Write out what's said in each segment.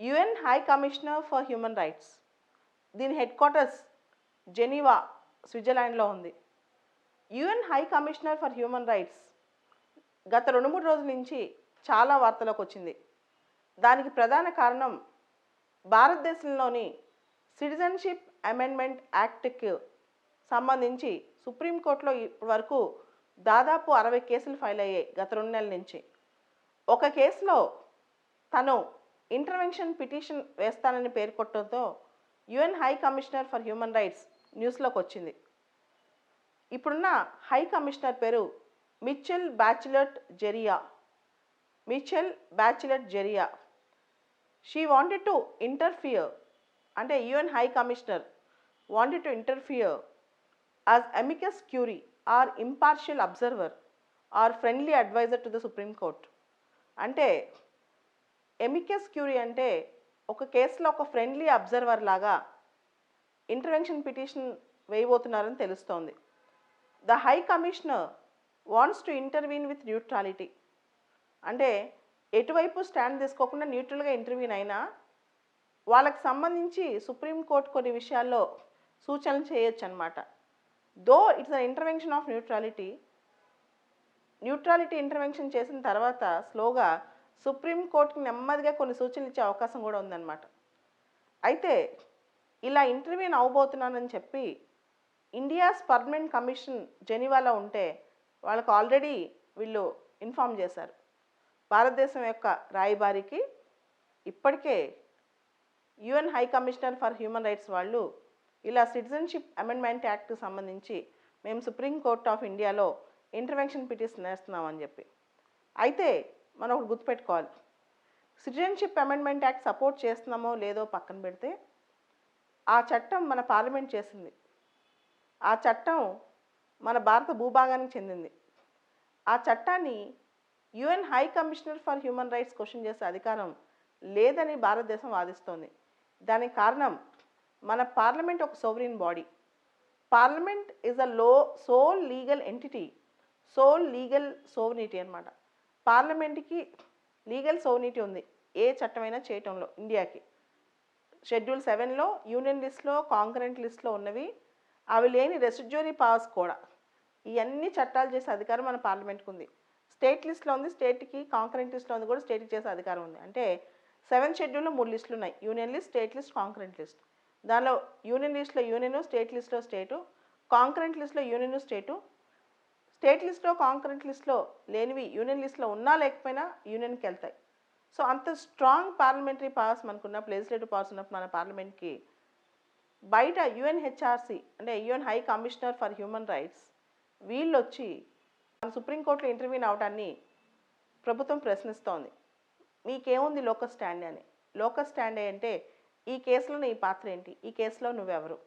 UN high commissioner for human rights. దీని headquarters Geneva స్విట్జర్లాండ్లో ఉంది. UN high commissioner for human rights గత రెండు మూడు రోజుల నుంచి చాలా వార్తలకు వచ్చింది. దానికి ప్రధాన కారణం భారతదేశంలోని సిటిజన్షిప్ అమెండ్మెంట్ యాక్ట్కి సంబంధించి సుప్రీంకోర్టులో ఇప్పటి వరకు దాదాపు అరవై కేసులు ఫైల్ అయ్యాయి గత రెండు నెలల నుంచి. ఒక కేసులో తను ఇంటర్వెన్షన్ పిటిషన్ వేస్తానని పేర్కొట్టడంతో UN high commissioner for human rights న్యూస్లోకి వచ్చింది. ఇప్పుడున్న హై కమిషనర్ పేరు Michelle Bachelet Jeria. Michelle Bachelet Jeria. She wanted to interfere అంటే UN high commissioner wanted to interfere as amicus curiae or impartial observer or friendly advisor to the supreme court. అంటే amicus curiae అంటే ఒక కేసులో ఒక friendly observer లాగా intervention petition వేయబోతున్నారని తెలుస్తోంది. The high commissioner wants to intervene with neutrality అంటే ఎటువైపు స్టాండ్ తీసుకోకుండా న్యూట్రల్గా ఇంటర్వ్యూన్ అయినా వాళ్ళకి సంబంధించి సుప్రీంకోర్టు కొన్ని విషయాల్లో సూచనలు చేయొచ్చు అనమాట though it's an intervention of neutrality neutrality intervention చేసిన తర్వాత స్లోగా సుప్రీంకోర్టుకి నెమ్మదిగా కొన్ని సూచనలు ఇచ్చే అవకాశం కూడా ఉందన్నమాట. అయితే ఇలా ఇంటర్వ్యూ అవ్వబోతున్నానని చెప్పి ఇండియాస్ పర్మనెంట్ కమిషన్ జెనీవాలో ఉంటే వాళ్ళకు ఆల్రెడీ వీళ్ళు ఇన్ఫామ్ చేశారు. భారతదేశం యొక్క రాయబారికి ఇప్పటికే UN high commissioner for human rights వాళ్ళు ఇలా సిటిజన్షిప్ అమెండ్మెంట్ యాక్ట్కి సంబంధించి మేము సుప్రీం కోర్ట్ ఆఫ్ ఇండియాలో ఇంటర్వెన్షన్ పిటిషన్ వేస్తున్నామని చెప్పి. అయితే మనం ఒకటి గుర్తుపెట్టుకోవాలి. సిటిజన్షిప్ అమెండ్మెంట్ యాక్ట్ సపోర్ట్ చేస్తున్నామో లేదో పక్కన పెడితే ఆ చట్టం మన పార్లమెంట్ చేసింది. ఆ చట్టం మన భారత భూభాగానికి చెందింది. ఆ చట్టాన్ని UN high commissioner for human rights question చేసే అధికారం లేదని భారతదేశం వాదిస్తోంది. దానికి కారణం మన పార్లమెంట్ ఒక sovereign body. Parliament is a law sole legal entity sole legal sovereignty అనమాట పార్లమెంట్కి లీగల్ సోనిటీ ఉంది. ఏ చట్టమైనా చేయటంలో ఇండియాకి. షెడ్యూల్ సెవెన్లో యూనియన్ లిస్ట్లో కాంకరెంట్ లిస్ట్లో ఉన్నవి అవి లేని రెసిడ్యూరీ పవర్స్ కూడా. ఇవన్నీ చట్టాలు చేసే అధికారం మన పార్లమెంట్కి ఉంది. స్టేట్ లిస్ట్లో ఉంది స్టేట్కి కాంకరెంట్ లిస్ట్లో ఉంది కూడా స్టేట్కి చేసే అధికారం ఉంది. అంటే సెవెన్ షెడ్యూల్లో మూడు లిస్టులు ఉన్నాయి. Union list state list concurrent list. దానిలో యూనియన్ లిస్ట్లో యూనియన్ స్టేట్ లిస్ట్లో స్టేటు కాంకరెంట్ లిస్ట్లో యూనియన్ స్టేటు స్టేట్ లిస్ట్లో కాంక్రెంట్ లిస్ట్లో లేనివి యూనియన్ లిస్ట్లో ఉన్నా లేకపోయినా యూనియన్కి వెళ్తాయి. సో అంత స్ట్రాంగ్ పార్లమెంటరీ పవర్స్ మనకున్న లెజిస్లేటివ్ పవర్స్ ఉన్నప్పుడు మన పార్లమెంట్కి బయట యుఎన్హెచ్ఆర్సి అంటే UN high commissioner for human rights వీళ్ళు వచ్చి మన సుప్రీంకోర్టులో ఇంటర్వ్యూని అవడాన్ని ప్రభుత్వం ప్రశ్నిస్తోంది. మీకేముంది లోకల్ స్టాండ్ అని? లోకల్ స్టాండ్ అంటే ఈ కేసులో నీ పాత్ర ఏంటి? ఈ కేసులో నువ్వెవరు?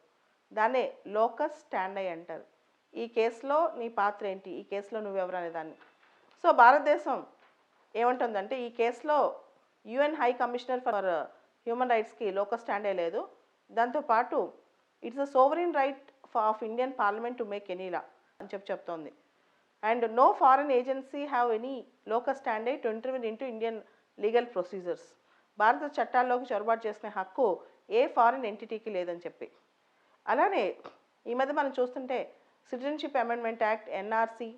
దాన్నే లోకస్ స్టాండ్ అయ్యి అంటారు. ఈ కేసులో నీ పాత్ర ఏంటి? ఈ కేసులో నువ్వెవరు అనే దాన్ని. సో భారతదేశం ఏమంటుందంటే ఈ కేసులో UN high commissioner for human రైట్స్కి local స్టాండే లేదు. దాంతోపాటు it's a sovereign right of Indian parliament to make any law అని చెప్పి చెప్తోంది. And no foreign agency have any local స్టాండే to intervene into Indian legal procedures. భారత చట్టాల్లోకి చొరబాటు చేసుకునే హక్కు ఏ ఫారిన్ ఎంటిటీకి లేదని చెప్పి. అలానే ఈ మధ్య మనం చూస్తుంటే citizenship amendment act NRC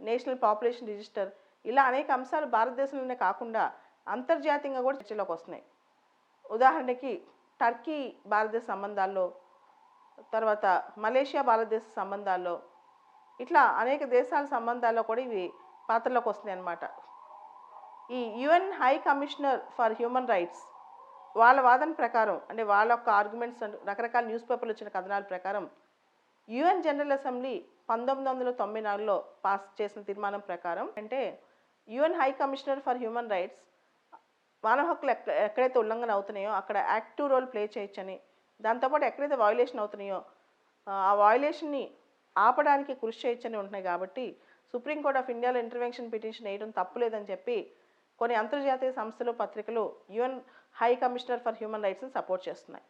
national population register ఇలా అనేక అంశాలు భారతదేశంలోనే కాకుండా అంతర్జాతీయంగా కూడా చర్చలోకి వస్తున్నాయి. ఉదాహరణకి టర్కీ భారతదేశ సంబంధాల్లో తర్వాత మలేషియా భారతదేశ సంబంధాల్లో ఇట్లా అనేక దేశాల సంబంధాల్లో కూడా ఇవి పాత్రలోకి వస్తున్నాయి అన్నమాట. ఈ UN high commissioner for human rights వాళ్ళ వాదన ప్రకారం అంటే వాళ్ళ యొక్క ఆర్గ్యుమెంట్స్ రకరకాల న్యూస్ పేపర్లు వచ్చిన కథనాల ప్రకారం యుఎన్ జనరల్ అసెంబ్లీ పంతొమ్మిది వందల తొంభై నాలుగులో పాస్ చేసిన తీర్మానం ప్రకారం అంటే UN high commissioner for human rights మానవ హక్కులు ఎక్క ఎక్కడైతే ఉల్లంఘన అవుతున్నాయో అక్కడ యాక్టివ్ రోల్ ప్లే చేయొచ్చని దాంతోపాటు ఎక్కడైతే వయోలేషన్ అవుతున్నాయో ఆ వయోలేషన్ని ఆపడానికి కృషి చేయొచ్చని ఉంటున్నాయి కాబట్టి సుప్రీంకోర్టు ఆఫ్ ఇండియాలో ఇంటర్వెన్షన్ పిటిషన్ వేయడం తప్పులేదని చెప్పి కొన్ని అంతర్జాతీయ సంస్థలు పత్రికలు UN high commissioner for human రైట్స్ని support చేస్తున్నాయి.